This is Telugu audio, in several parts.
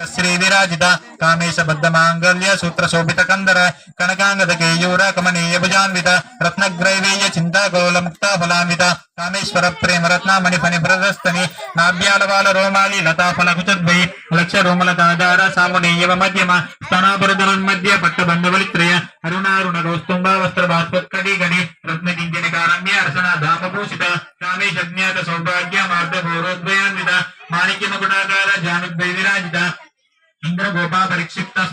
శ్రీ విరాజిత కామేశ బద్ధ మాంగళ్య సూత్ర శోభిత కందర కనకాంగద కేయూర కమనీయ భుజాన్విత రత్నగ్రైవేయ చింతాగోళ ముక్తాఫలాన్విత కామేశ్వర ప్రేమ రత్నామణి ఫణి ప్రదస్తని నాభ్యాలవాల రోమాలి లతాఫల కుచద్భై లక్ష రోమల కాదార సామునీయవ మధ్యమ స్తనాపురధనున్మధ్య పట్టబంధవలిత్రయ అరుణారుణ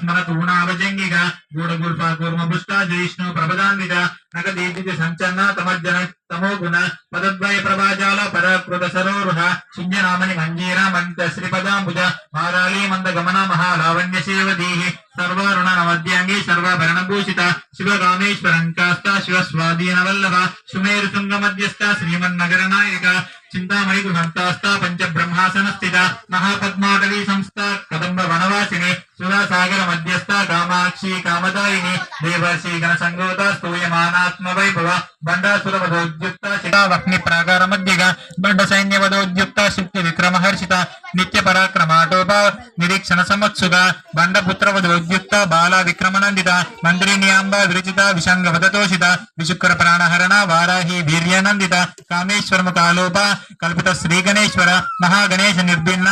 స్మరతు గుణావజంగిక గూఢ కూర్మ పుష్ట జయిష్ణు ప్రభదాన్విత నగదీపిత సంచన్న తమజ్జన తమో గుణ పదద్వయ ప్రభాజాల పరకృత సరోరుహ శున్యనామని మంజీర మంత శ్రీపదాంబుజ మారాళీ మంద గమన మహాలావణ్య సేవదీహి సర్వారుణ నవద్యాంగి సర్వాభరణ భూషిత శివకామేశ్వరంకాస్త శివ స్వాధీన వల్లభ సుమేరు శృంగ మధ్యస్థ శ్రీమన్నగర నాయక చింతామణి గృహంతాస్త పంచ బ్రహ్మాసన స్థిత మహాపద్మాటవీ సంస్థ కదంబ వనవాసిని సురాసాగర మధ్యస్థ కామాక్షి కామదాయిని దేవర్షి గణ సంగోత స్తూయమానాత్మ వైభవ బండాసుర వధోద్యుక్త శిఖావహ్ని ప్రాకార మధ్యగా బండ సైన్య వధోద్యుక్త శక్తి విక్రమ హర్షిత నిత్య పరాక్రమాటోప నిరీక్షణ సమత్సుగా బండపుత్ర వధోద్యుక్త బాల విక్రమనందిత మంత్రిణ్యాంబ విరచిత విషంగ వదతోషిత విశుక్ర ప్రాణహరణ వారాహి వీర్యానందిత కామేశ్వరము కాలోప కల్పిత శ్రీ గణేశ్వర మహాగణేశ నిర్భిన్న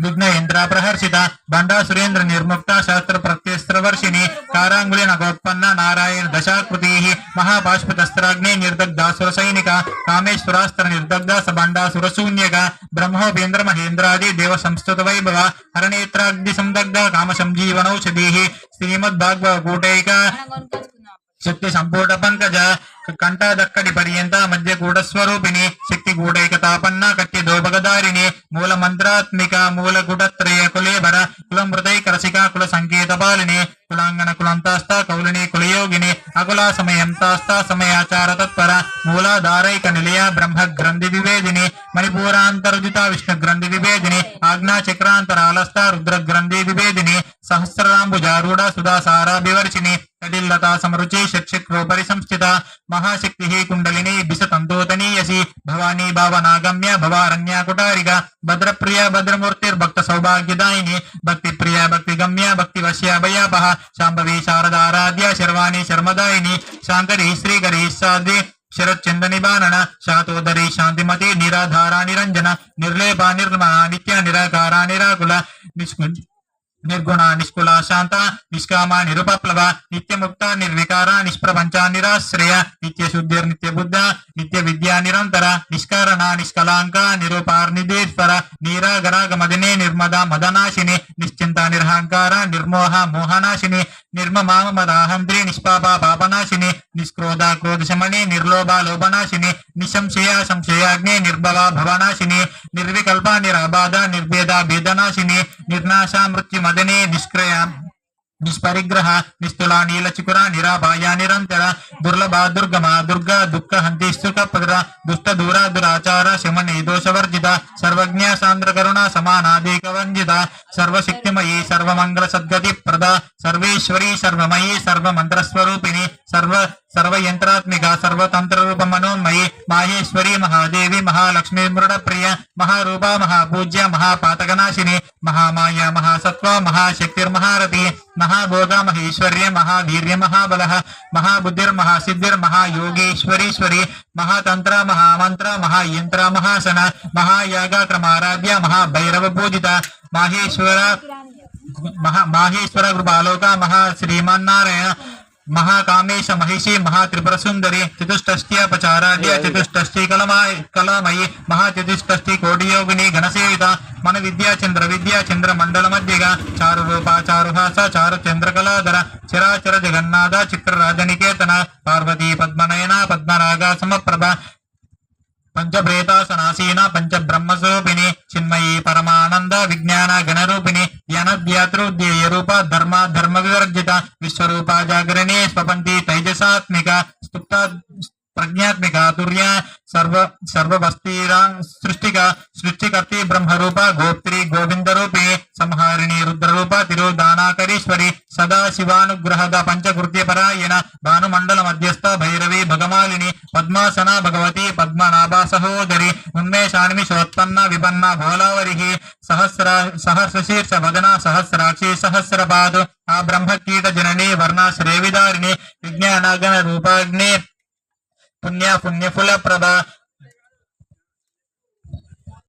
విఘ్న యంత్ర ప్రహర్షిత బండా సురేంద్ర నిర్ముక్త శాస్త్ర ప్రత్యస్త్రవర్షిణి కారాంగుళి నగోత్పన్న నారాయణ దశాకృతి మహాబాష్పతస్త్రాగ్ని నిర్దగ్ధాసుర సైనిక కామేశ్వరాస్త్ర నిర్దగ్ధ సబండాసుర శూన్యక బ్రహ్మోపేంద్ర మహేంద్రాది దేవ సంస్కృత వైభవ హరనేత్రాగ్ని సందగ్ధ కామ సంజీవనౌషధి శ్రీమద్భాగవ కూటైక శక్తి సంపూట పంకజ కంఠదక్కడి పర్యంత మధ్య గూఢ స్వరూపిణి శక్తి గూఢైక తాపన్న కట్టి దోపగదారిణి మూల మంత్రాత్మిక మూల గుడత్రయ ఆచార తత్పర మూలాధారైక నిలయ బ్రహ్మ గ్రంథి వివేదిని మణిపూరాంతర్జిత విష్ణు గ్రంథి విభేదిని ఆజ్ఞా చక్రాంతరాలస్థ రుద్ర గ్రంథి విభేదిని సహస్రాంబుజారూఢ సుధా సారాభివర్షిని కటిల్లతా సమరుచి షట్చక్రోపరి సంస్థిత మహాశక్తి కుండలిని బిసతంతోతనీయసి భవానీ భావనాగమ్య భవారణ్య కుటారిక భద్రప్రియ భద్రమూర్తిర్భక్త సౌభాగ్యదాయిని భక్తి ప్రియ భక్తి గమ్య భక్తి వశ్య శాంభవి శారదారాధ్య శర్వాణి శర్మదాయిని శాంకరి శ్రీకరి సాధ్వి శరచ్చంద నిబానన శాతోదరి శాంతిమతి నిరాధార నిరంజన నిర్లేప నిర్మ నిత్య నిరాకార నిరాకుల నిష్కు నిర్గుణ నిష్కుల శాంత నిష్కామ నిరుపప్లవ నిత్యముక్త నిర్వికార నిష్ప్రపంచ నిరాశ్రయ నిత్య శుద్ధిర్ నిత్య బుద్ధ నిత్య విద్యా నిరంతర నిష్కరణ నిష్కలాంక నిరూపార్ నిధేశ్వర నీరాగరాగమదినే నిర్మద మదనాశిని నిశ్చింత నిర్హంకార నిర్మోహ మోహనాశిని నిర్మమామ మదాహంత్రి నిష్పాప పాపనాశిని నిష్క్రోధ క్రోధశమణి నిర్లోభ లోభనాశిని నిశంశయ సంశయాగ్ని నిర్భవ భవనాశిని నిర్నాశ మృత్యు మదనే నిష్క్రయ నిష్పరిగ్రహ నిస్తుల నీల చికుర నిరాభాయ నిరంతర దుర్లభ దుర్గమ దుర్గ దుఃఖ హంతి సుఖ పదర దుష్ట దూర దురాచార శమని దోషవర్జిత సర్వజ్ఞ సాంద్ర కరుణ సమానాధిక వంజిత సర్వశక్తిమయీ సర్వమంగళ సద్గతి ప్రద సర్వేశ్వరి సర్వమయీ సర్వయంత్రాత్మిక సర్వతంత్ర రూప మనోన్మయి మాహేశ్వరి మహాదేవి మహాలక్ష్మి మృడ ప్రియ మహారూప మహాపూజ్య మహాపాతకనాశిని మహామాయ మహాసత్వ మహాశక్తిర్మహారథి మహాభోగ మహేశ్వర్య మహావీర్య మహాబల మహాబుద్ధిర్ మహాయోగేశ్వరీశ్వరి మహాతంత్ర మహామంత్ర మహాయంత్ర మహాసన మహాయాగ క్రమారాధ్య మహాభైరవ పూజిత మహేశ్వర మహా మహేశ్వర కృపాలోక మహా శ్రీమన్నారాయణ మహాకామేశ మహిషి మహా త్రిపుర సుందరి చతుష్టష్ట్యపచారాధ్య చతుష్టష్టి కలమాయి కళామయి మహా చతుష్టష్టి కోటియోగిని ఘనసేవిత మన విద్యా చంద్ర విద్యా చంద్ర మండల మధ్యగా చారు రూప చారుహాస చారు చంద్రకళాధర చరాచర జగన్నాథ చిత్ర రాజనికేతన పార్వతీ పద్మనయన పద్మరాగ సమప్రభ పంచభ్రేతాసనాసీన పంచబ్రహ్మస్వరూపిణి చిన్మయీ పరమానంద విజ్ఞాన గణరూపిణి ధ్యానధ్యాతృధ్యేయ రూప ధర్మ ధర్మ వివర్జిత విశ్వరూప జాగరణి స్వపంతి తైజసాత్మిక స్తుప్త ప్రజ్ఞాత్మిక తుర్య సర్వ సర్వవస్తీరా సృష్టిక సృష్టికర్తి బ్రహ్మరూప గోప్త్రి గోవింద రూపిణి సంహారిణి రుద్రరూప తిరుదానాకరీశ్వరి సదా శివానుగ్రహద పంచకృత్య భానుమండల మధ్యస్థ భైరవి భగమాలిని పద్మాసన భగవతి పద్మనాభ సహోదరి ఉన్మేషాన్మిషోత్పన్న విపన్న భోలావరి సహస్ర సహస్రశీర్ష వదన సహస్రాక్షి సహస్రపాదు ఆ బ్రహ్మకీట జనని వర్ణాశ్రేవిదారిణి విజ్ఞానగణ రూపాగ్ని పుణ్య పుణ్యఫుల ప్రభ